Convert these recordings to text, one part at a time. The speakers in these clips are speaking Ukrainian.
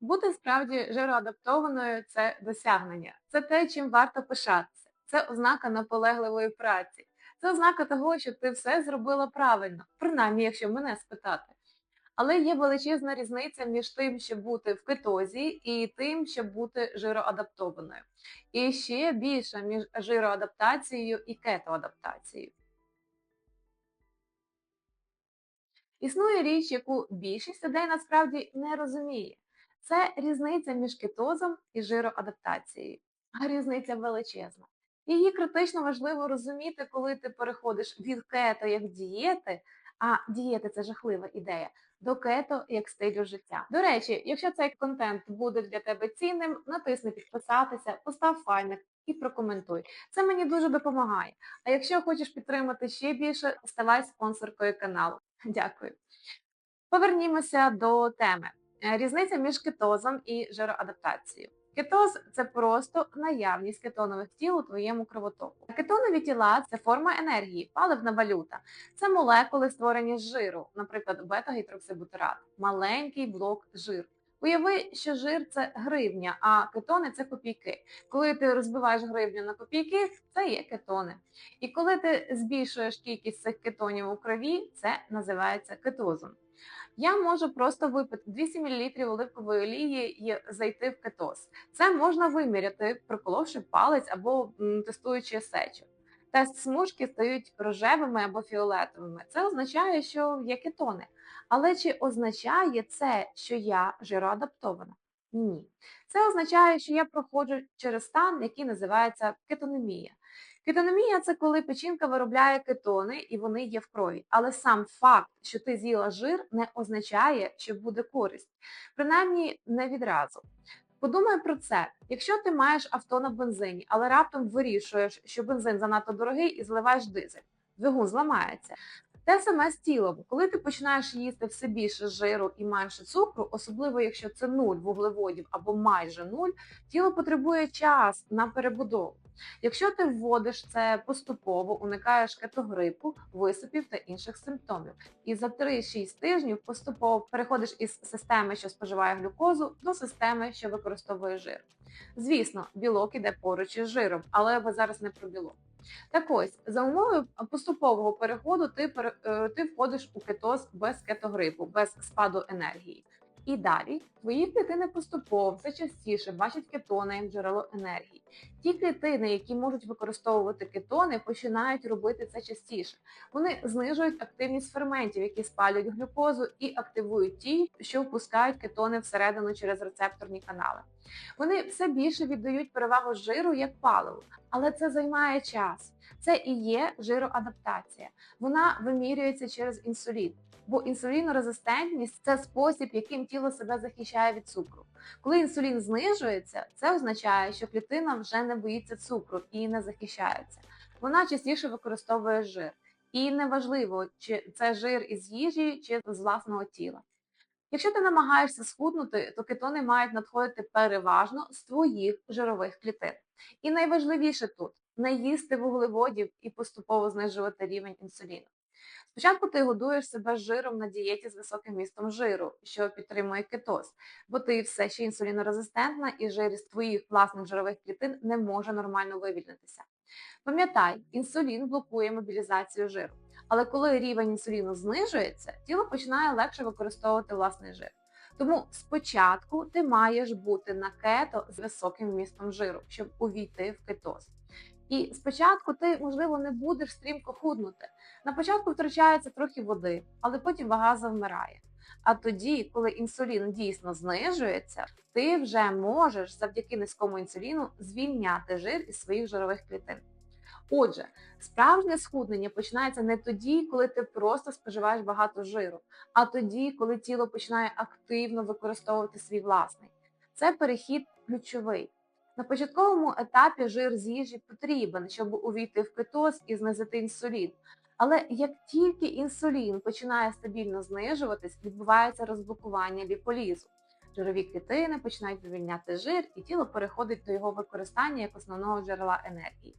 Бути справді жироадаптованою це досягнення, це те, чим варто пишатися, це ознака наполегливої праці, це ознака того, що ти все зробила правильно, принаймні, якщо мене спитати. Але є величезна різниця між тим, щоб бути в кетозі, і тим, щоб бути жироадаптованою. І ще більше між жироадаптацією і кетоадаптацією. Існує річ, яку більшість людей насправді не розуміє. Це різниця між кетозом і жироадаптацією. А різниця величезна. Її критично важливо розуміти, коли ти переходиш від кето як дієти, а дієти це жахлива ідея, до кето як стилю життя. До речі, якщо цей контент буде для тебе цінним, натисни підписатися, постав файник і прокоментуй. Це мені дуже допомагає. А якщо хочеш підтримати ще більше, ставай спонсоркою каналу. Дякую. Повернімося до теми. Е, Різниця між кетозом і жироадаптацією. Кетоз це просто наявність кетонових тіл у твоєму кровотоку. Кетонові тіла це форма енергії, паливна валюта. Це молекули, створені з жиру, наприклад, бета-гідроксибутират, маленький блок жиру. Уяви, що жир це гривня, а кетони це копійки. Коли ти розбиваєш гривню на копійки, це є кетони. І коли ти збільшуєш кількість цих кетонів у крові, це називається кетозом. Я можу просто випити 200 мл оливкової олії і зайти в кетоз. Це можна виміряти, проколовши палець або тестуючи сечу. Тест смужки стають рожевими або фіолетовими. Це означає, що є кетони. Але чи означає це, що я жироадаптована? Ні. Це означає, що я проходжу через стан, який називається кетонемія. Кетономія це коли печінка виробляє кетони і вони є в крові. Але сам факт, що ти з'їла жир, не означає, що буде користь. Принаймні не відразу. Подумай про це. Якщо ти маєш авто на бензині, але раптом вирішуєш, що бензин занадто дорогий і зливаєш дизель, двигун зламається. Те саме з тілом, коли ти починаєш їсти все більше жиру і менше цукру, особливо якщо це нуль вуглеводів або майже нуль, тіло потребує час на перебудову. Якщо ти вводиш це поступово, уникаєш кетогрипу, висипів та інших симптомів, і за 3-6 тижнів поступово переходиш із системи, що споживає глюкозу, до системи, що використовує жир. Звісно, білок іде поруч із жиром, але ви зараз не про білок. Так ось, за умови поступового переходу, ти е, ти входиш у кетоз без кетогрипу, без спаду енергії. І далі твої клітини поступово все частіше бачать кетони як джерело енергії. Ті клітини, які можуть використовувати кетони, починають робити це частіше. Вони знижують активність ферментів, які спалюють глюкозу, і активують ті, що впускають кетони всередину через рецепторні канали. Вони все більше віддають перевагу жиру як паливу, але це займає час. Це і є жироадаптація. Вона вимірюється через інсулін. Бо інсулінорезистентність це спосіб, яким тіло себе захищає від цукру. Коли інсулін знижується, це означає, що клітина вже не боїться цукру і не захищається. Вона частіше використовує жир. І неважливо, чи це жир із їжі, чи з власного тіла. Якщо ти намагаєшся схуднути, то кетони мають надходити переважно з твоїх жирових клітин. І найважливіше тут не їсти вуглеводів і поступово знижувати рівень інсуліну. Спочатку ти годуєш себе жиром на дієті з високим містом жиру, що підтримує кетоз, бо ти все ще інсулінорезистентна і жир із твоїх власних жирових клітин не може нормально вивільнитися. Пам'ятай, інсулін блокує мобілізацію жиру. Але коли рівень інсуліну знижується, тіло починає легше використовувати власний жир. Тому спочатку ти маєш бути на кето з високим вмістом жиру, щоб увійти в кетоз. І спочатку ти, можливо, не будеш стрімко худнути. На початку втрачається трохи води, але потім вага завмирає. А тоді, коли інсулін дійсно знижується, ти вже можеш завдяки низькому інсуліну звільняти жир із своїх жирових клітин. Отже, справжнє схуднення починається не тоді, коли ти просто споживаєш багато жиру, а тоді, коли тіло починає активно використовувати свій власний. Це перехід ключовий. На початковому етапі жир з їжі потрібен, щоб увійти в кетоз і знизити інсулін. Але як тільки інсулін починає стабільно знижуватись, відбувається розблокування ліполізу. Жирові клітини починають вивільняти жир, і тіло переходить до його використання як основного джерела енергії.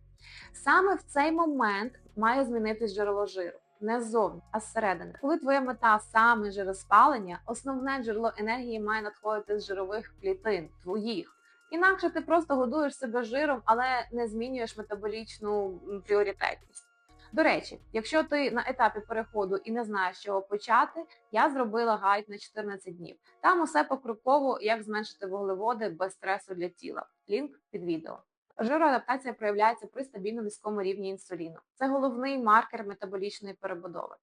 Саме в цей момент має змінитись джерело жиру. не ззовні, а зсередини. Коли твоя мета саме жироспалення, основне джерело енергії має надходити з жирових клітин твоїх. Інакше ти просто годуєш себе жиром, але не змінюєш метаболічну пріоритетність. До речі, якщо ти на етапі переходу і не знаєш, з чого почати, я зробила гайд на 14 днів. Там усе покроково, як зменшити вуглеводи без стресу для тіла. Лінк під відео. Жироадаптація проявляється при стабільно низькому рівні інсуліну. Це головний маркер метаболічної перебудови.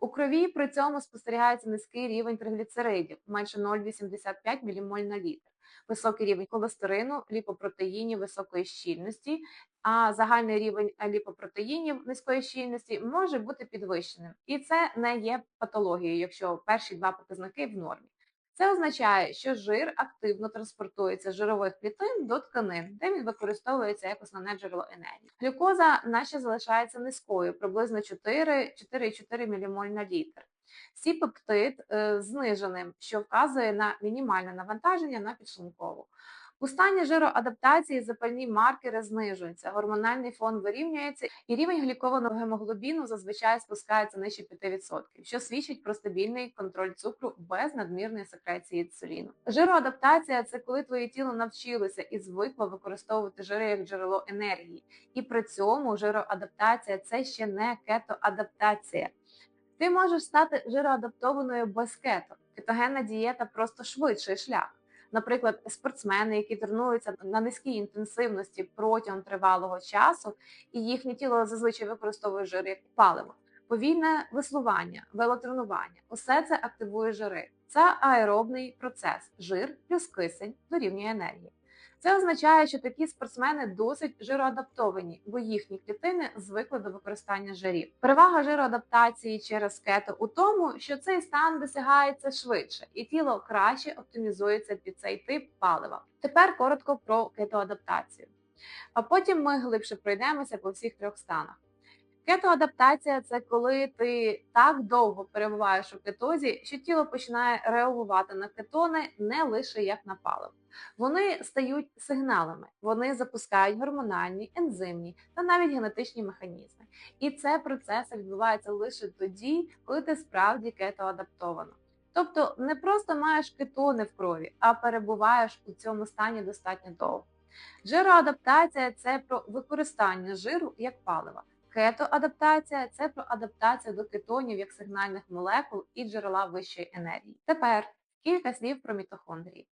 У крові при цьому спостерігається низький рівень тригліцеридів, менше 0,85 ммоль на літр, високий рівень холестерину, ліпопротеїнів високої щільності, а загальний рівень ліпопротеїнів низької щільності може бути підвищеним. І це не є патологією, якщо перші два показники в нормі. Це означає, що жир активно транспортується з жирових клітин до тканин, де він використовується як основне джерело енергії. Глюкоза наче залишається низькою, приблизно 4-4,4 ммоль на літр. Сіпептид е, зниженим, що вказує на мінімальне навантаження на підшлункову. У стані жироадаптації запальні маркери знижуються, гормональний фон вирівнюється, і рівень глікованого гемоглобіну зазвичай спускається нижче 5%, що свідчить про стабільний контроль цукру без надмірної секреції інсуліну. Жироадаптація це коли твоє тіло навчилося і звикло використовувати жири як джерело енергії. І при цьому жироадаптація це ще не кетоадаптація. Ти можеш стати жироадаптованою без кето. Кетогенна дієта просто швидший шлях. Наприклад, спортсмени, які тренуються на низькій інтенсивності протягом тривалого часу, і їхнє тіло зазвичай використовує жир як паливо. Повільне веслування, велотренування усе це активує жири. Це аеробний процес, жир плюс кисень дорівнює енергії. Це означає, що такі спортсмени досить жироадаптовані, бо їхні клітини звикли до використання жирів. Перевага жироадаптації через кето у тому, що цей стан досягається швидше, і тіло краще оптимізується під цей тип палива. Тепер коротко про кетоадаптацію. А потім ми глибше пройдемося по всіх трьох станах. Кетоадаптація це коли ти так довго перебуваєш у кетозі, що тіло починає реагувати на кетони не лише як на паливо. Вони стають сигналами, вони запускають гормональні, ензимні та навіть генетичні механізми. І це процес відбувається лише тоді, коли ти справді кетоадаптовано. Тобто не просто маєш кетони в крові, а перебуваєш у цьому стані достатньо довго. Жироадаптація це про використання жиру як палива. Кетоадаптація це про адаптацію до кетонів як сигнальних молекул і джерела вищої енергії. Тепер кілька слів про мітохондрії.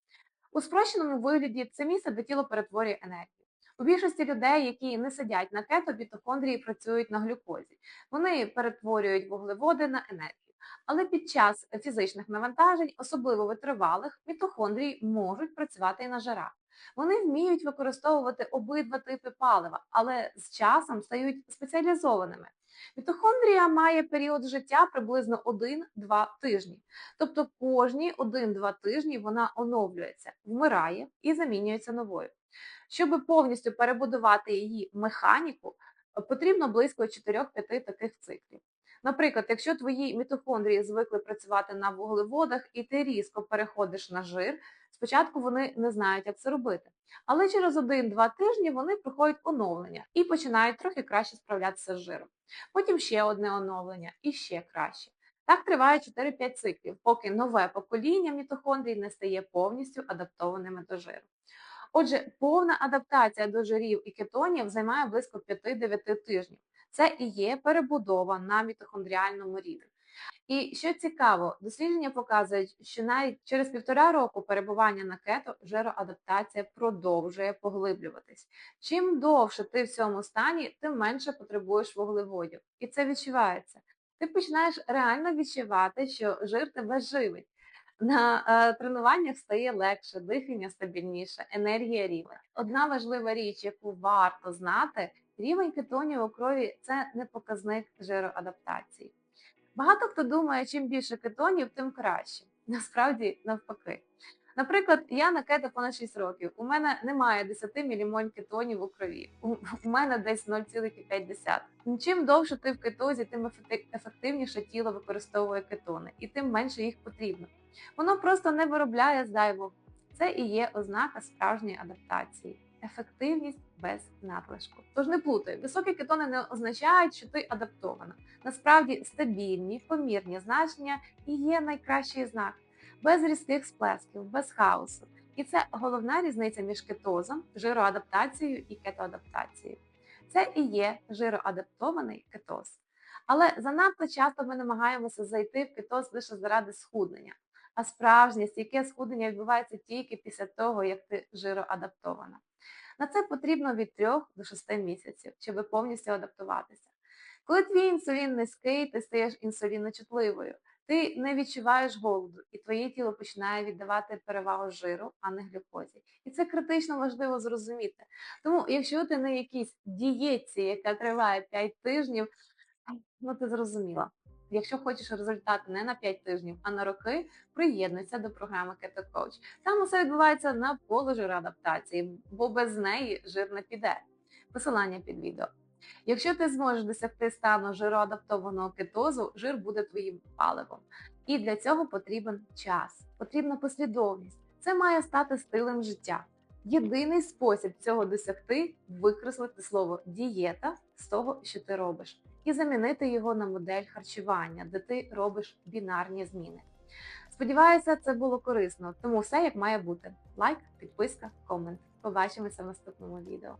У спрощеному вигляді це місце, де тіло перетворює енергію. У більшості людей, які не сидять на кето, мітохондрії працюють на глюкозі. Вони перетворюють вуглеводи на енергію. Але під час фізичних навантажень, особливо витривалих, мітохондрії можуть працювати і на жирах. Вони вміють використовувати обидва типи палива, але з часом стають спеціалізованими. Мітохондрія має період життя приблизно 1-2 тижні. Тобто кожні 1-2 тижні вона оновлюється, вмирає і замінюється новою. Щоб повністю перебудувати її механіку, потрібно близько 4-5 таких циклів. Наприклад, якщо твої мітохондрії звикли працювати на вуглеводах і ти різко переходиш на жир, спочатку вони не знають, як це робити. Але через 1-2 тижні вони проходять оновлення і починають трохи краще справлятися з жиром. Потім ще одне оновлення і ще краще. Так триває 4-5 циклів, поки нове покоління мітохондрій не стає повністю адаптованими до жиру. Отже, повна адаптація до жирів і кетонів займає близько 5-9 тижнів. Це і є перебудова на мітохондріальному рівні. І що цікаво, дослідження показують, що навіть через півтора року перебування на кето жироадаптація продовжує поглиблюватись. Чим довше ти в цьому стані, тим менше потребуєш вуглеводів. І це відчувається. Ти починаєш реально відчувати, що жир тебе живить. На е, тренуваннях стає легше, дихання стабільніше, енергія рівна. Одна важлива річ, яку варто знати, рівень кетонів у крові це не показник жироадаптації. Багато хто думає, чим більше кетонів, тим краще. Насправді навпаки. Наприклад, я на кето понад 6 років. У мене немає 10 мілімоль кетонів у крові. У, мене десь 0,5. Чим довше ти в кетозі, тим ефективніше тіло використовує кетони, і тим менше їх потрібно. Воно просто не виробляє зайвого. Це і є ознака справжньої адаптації. ефективність без надлишку. Тож не плутай, високі кетони не означають, що ти адаптована. Насправді стабільні, помірні значення і є найкращий знак, без різких сплесків, без хаосу. І це головна різниця між кетозом, жироадаптацією і кетоадаптацією. Це і є жироадаптований кетоз. Але занадто часто ми намагаємося зайти в кетоз лише заради схуднення. А справжнє стійке схуднення відбувається тільки після того, як ти жироадаптована. На це потрібно від 3 до 6 місяців, щоб повністю адаптуватися. Коли твій інсулін низький, ти стаєш інсуліночутливою, ти не відчуваєш голоду, і твоє тіло починає віддавати перевагу жиру, а не глюкозі. І це критично важливо зрозуміти. Тому, якщо ти на якійсь дієті, яка триває 5 тижнів, ну ти зрозуміла. Якщо хочеш результати не на 5 тижнів, а на роки, приєднуйся до програми Keto Coach. Там усе відбувається на поле жироадаптації, бо без неї жир не піде. Посилання під відео. Якщо ти зможеш досягти стану жироадаптованого кетозу, жир буде твоїм паливом. І для цього потрібен час, потрібна послідовність. Це має стати стилем життя. Єдиний спосіб цього досягти викреслити слово дієта з того, що ти робиш, і замінити його на модель харчування, де ти робиш бінарні зміни. Сподіваюся, це було корисно, тому все як має бути. Лайк, підписка, комент. Побачимося в наступному відео.